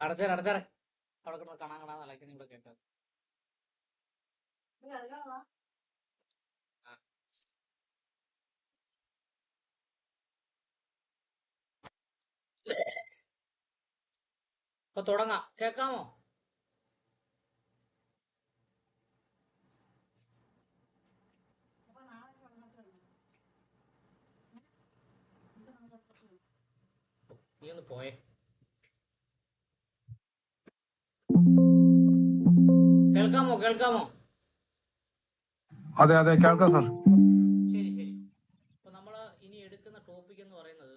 അടച്ചേരെ അടച്ചേരെ. അവിടെ കിടന്ന് കാണാൻ കാണാൻ അലക്കുന്ന നിങ്ങൾ കേട്ടത് അപ്പൊ തുടങ്ങാം കേക്കാമോ നീ ഒന്ന് പോയേ. കേൾക്കാമോ? കേൾക്കാമോ? അതെ അതെ കേൾക്കാം സാർ. ശരി ശരി. അപ്പൊ നമ്മൾ ഇനി എടുക്കുന്ന ടോപ്പിക് എന്ന് പറയുന്നത്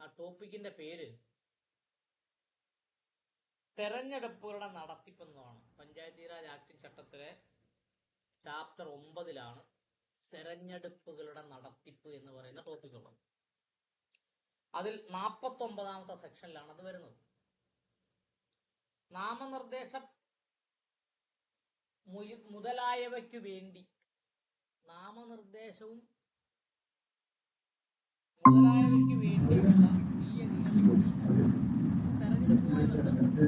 ആ ടോപ്പിക്കിന്റെ പേര് തെരഞ്ഞെടുപ്പുകളുടെ നടത്തിപ്പെന്നതാണ് പഞ്ചായത്തി രാജ് ആക്ട് ചട്ടത്തിലെ ചാപ്റ്റർ ഒമ്പതിലാണ് തെരഞ്ഞെടുപ്പുകളുടെ നടത്തിപ്പ് എന്ന് പറയുന്ന ടോപ്പിക് ഉള്ളത്. അതിൽ നാൽപ്പത്തൊമ്പതാമത്തെ സെക്ഷനിലാണ് അത് വരുന്നത്. നാമനിർദ്ദേശം മുതലായവയ്ക്കു വേണ്ടി നാമനിർദ്ദേശവും മുതലായവയ്ക്ക് വേണ്ടിയുള്ള തെരഞ്ഞെടുപ്പുമായി ബന്ധപ്പെട്ട്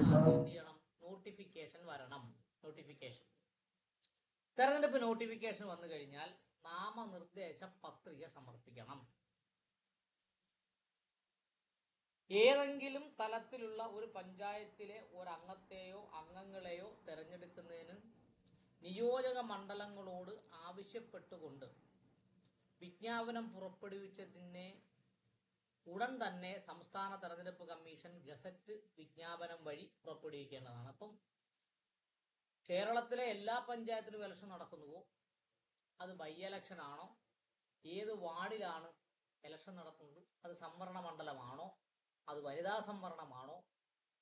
നോട്ടിഫിക്കേഷൻ വരണം. നോട്ടിഫിക്കേഷൻ. തെരഞ്ഞെടുപ്പ് നോട്ടിഫിക്കേഷൻ വന്നു കഴിഞ്ഞാൽ നാമനിർദ്ദേശ പത്രിക സമർപ്പിക്കണം. ഏതെങ്കിലും തലത്തിലുള്ള ഒരു പഞ്ചായത്തിലെ ഒരംഗത്തെയോ അംഗങ്ങളെയോ തെരഞ്ഞെടുക്കുന്നതിന് നിയോജക മണ്ഡലങ്ങളോട് ആവശ്യപ്പെട്ടുകൊണ്ട് വിജ്ഞാപനം പുറപ്പെടുവിച്ചതിനെ ഉടൻ തന്നെ സംസ്ഥാന തെരഞ്ഞെടുപ്പ് കമ്മീഷൻ ഗസറ്റ് വിജ്ഞാപനം വഴി പുറപ്പെടുവിക്കേണ്ടതാണ്. അപ്പം കേരളത്തിലെ എല്ലാ പഞ്ചായത്തിലും ഇലക്ഷൻ നടക്കുന്നുവോ? അത് ബൈ ഇലക്ഷൻ ആണോ? ഏത് വാർഡിലാണ് ഇലക്ഷൻ നടത്തുന്നത്? അത് സംവരണ മണ്ഡലമാണോ? അത് വനിതാ സംവരണമാണോ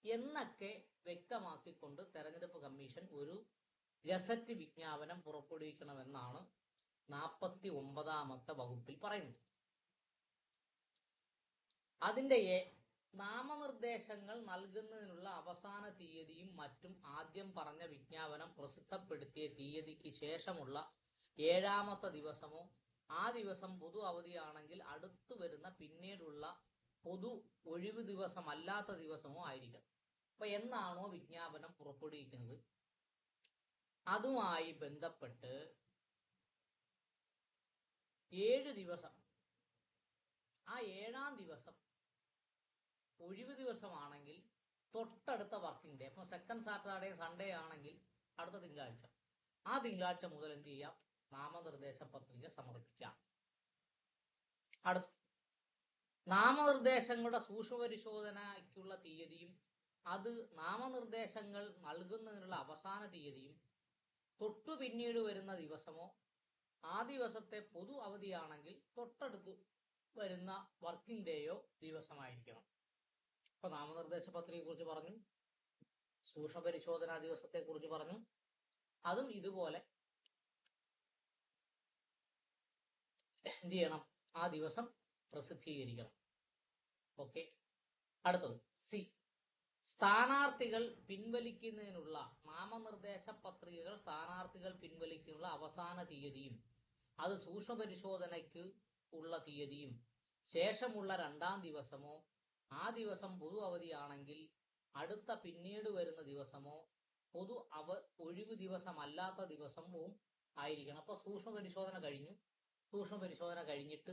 എന്നൊക്കെ വ്യക്തമാക്കിക്കൊണ്ട് തെരഞ്ഞെടുപ്പ് കമ്മീഷൻ ഒരു ഗസറ്റ് വിജ്ഞാപനം പുറപ്പെടുവിക്കണമെന്നാണ് നാൽപ്പത്തി ഒമ്പതാമത്തെ വകുപ്പിൽ പറയുന്നത്. അതിന്റെ എ- നാമനിർദ്ദേശങ്ങൾ നൽകുന്നതിനുള്ള അവസാന തീയതിയും മറ്റും ആദ്യം പറഞ്ഞ വിജ്ഞാപനം പ്രസിദ്ധപ്പെടുത്തിയ തീയതിക്ക് ശേഷമുള്ള ഏഴാമത്തെ ദിവസമോ ആ ദിവസം പൊതു അവധിയാണെങ്കിൽ അടുത്തു വരുന്ന പിന്നീടുള്ള പൊതു ഒഴിവ് ദിവസമല്ലാത്ത ദിവസമോ ആയിരിക്കണം അപ്പൊ എന്നാണോ വിജ്ഞാപനം പുറപ്പെടുവിക്കുന്നത്? അതുമായി ബന്ധപ്പെട്ട് ഏഴ് ദിവസം ആ ഏഴാം ദിവസം ഒഴിവ് ദിവസമാണെങ്കിൽ തൊട്ടടുത്ത വർക്കിംഗ് ഡേ അപ്പൊ സെക്കൻഡ് സാറ്റർഡേ സൺഡേ ആണെങ്കിൽ അടുത്ത തിങ്കളാഴ്ച. ആ തിങ്കളാഴ്ച മുതൽ എന്ത് ചെയ്യാം? നാമനിർദ്ദേശ പത്രിക സമർപ്പിക്കാം. അടുത്ത നാമനിർദ്ദേശങ്ങളുടെ സൂക്ഷ്മപരിശോധനയ്ക്കുള്ള തീയതിയും അത് നാമനിർദ്ദേശങ്ങൾ നൽകുന്നതിനുള്ള അവസാന തീയതിയും തൊട്ടു പിന്നീട് വരുന്ന ദിവസമോ ആ ദിവസത്തെ പൊതു അവധിയാണെങ്കിൽ തൊട്ടടുത്ത് വരുന്ന വർക്കിംഗ് ഡേയോ ദിവസമായിരിക്കണം. ഇപ്പൊ നാമനിർദ്ദേശ പത്രികയെ കുറിച്ച് പറഞ്ഞു സൂക്ഷ്മ പരിശോധനാ ദിവസത്തെ കുറിച്ച് പറഞ്ഞു. അതും ഇതുപോലെ എന്ത് ചെയ്യണം? ആ ദിവസം പ്രസിദ്ധീകരിക്കണം. ഓക്കെ അടുത്തത്. സി സ്ഥാനാർത്ഥികൾ പിൻവലിക്കുന്നതിനുള്ള നാമനിർദ്ദേശ പത്രികകൾ സ്ഥാനാർത്ഥികൾ പിൻവലിക്കുന്നതിനുള്ള അവസാന തീയതിയും അത് സൂക്ഷ്മപരിശോധനയ്ക്ക് ഉള്ള തീയതിയും ശേഷമുള്ള രണ്ടാം ദിവസമോ ആ ദിവസം പൊതു അവധിയാണെങ്കിൽ അടുത്ത പിന്നീട് വരുന്ന ദിവസമോ പൊതു അവ ഒഴിവ് ദിവസമല്ലാത്ത ദിവസവും ആയിരിക്കണം. അപ്പോൾ സൂക്ഷ്മ പരിശോധന കഴിഞ്ഞു. സൂക്ഷ്മ പരിശോധന കഴിഞ്ഞിട്ട്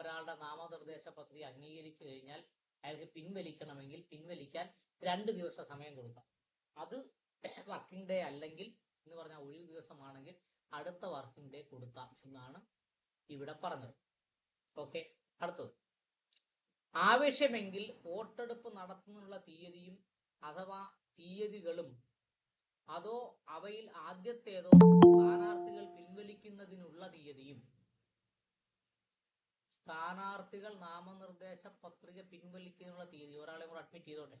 ഒരാളുടെ നാമനിർദ്ദേശ പത്രിക അംഗീകരിച്ചു കഴിഞ്ഞാൽ അയാൾക്ക് പിൻവലിക്കണമെങ്കിൽ പിൻവലിക്കാൻ രണ്ട് ദിവസം സമയം കൊടുക്കാം. അത് വർക്കിംഗ് ഡേ അല്ലെങ്കിൽ എന്ന് പറഞ്ഞാൽ ഒഴിവ് ദിവസമാണെങ്കിൽ അടുത്ത വർക്കിംഗ് ഡേ കൊടുക്കാം എന്നാണ് ഇവിടെ പറഞ്ഞത്. ഓക്കെ അടുത്തത്. ആവശ്യമെങ്കിൽ വോട്ടെടുപ്പ് നടത്തുന്നതിനുള്ള തീയതിയും അഥവാ തീയതികളും അതോ അവയിൽ ആദ്യത്തേതോ സ്ഥാനാർത്ഥികൾ പിൻവലിക്കുന്നതിനുള്ള തീയതിയും സ്ഥാനാർത്ഥികൾ നാമനിർദ്ദേശ പത്രിക പിൻവലിക്കുന്നതിനുള്ള തീയതി. ഒരാളെ കൂടെ അഡ്മിറ്റ് ചെയ്തോട്ടെ.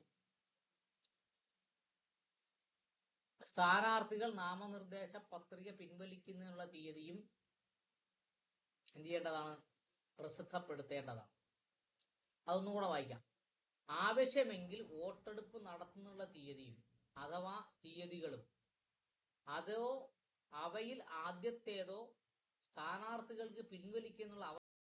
സ്ഥാനാർത്ഥികൾ നാമനിർദ്ദേശ പത്രിക പിൻവലിക്കുന്നതിനുള്ള തീയതിയും എന്ത് ചെയ്യേണ്ടതാണ്? പ്രസിദ്ധപ്പെടുത്തേണ്ടതാണ്. അതൊന്നും കൂടെ വായിക്കാം. ആവശ്യമെങ്കിൽ വോട്ടെടുപ്പ് നടത്തുന്നുള്ള തീയതിയും അഥവാ തീയതികളും അതോ അവയിൽ ആദ്യത്തേതോ സ്ഥാനാർത്ഥികൾക്ക് പിൻവലിക്കുന്നുള്ള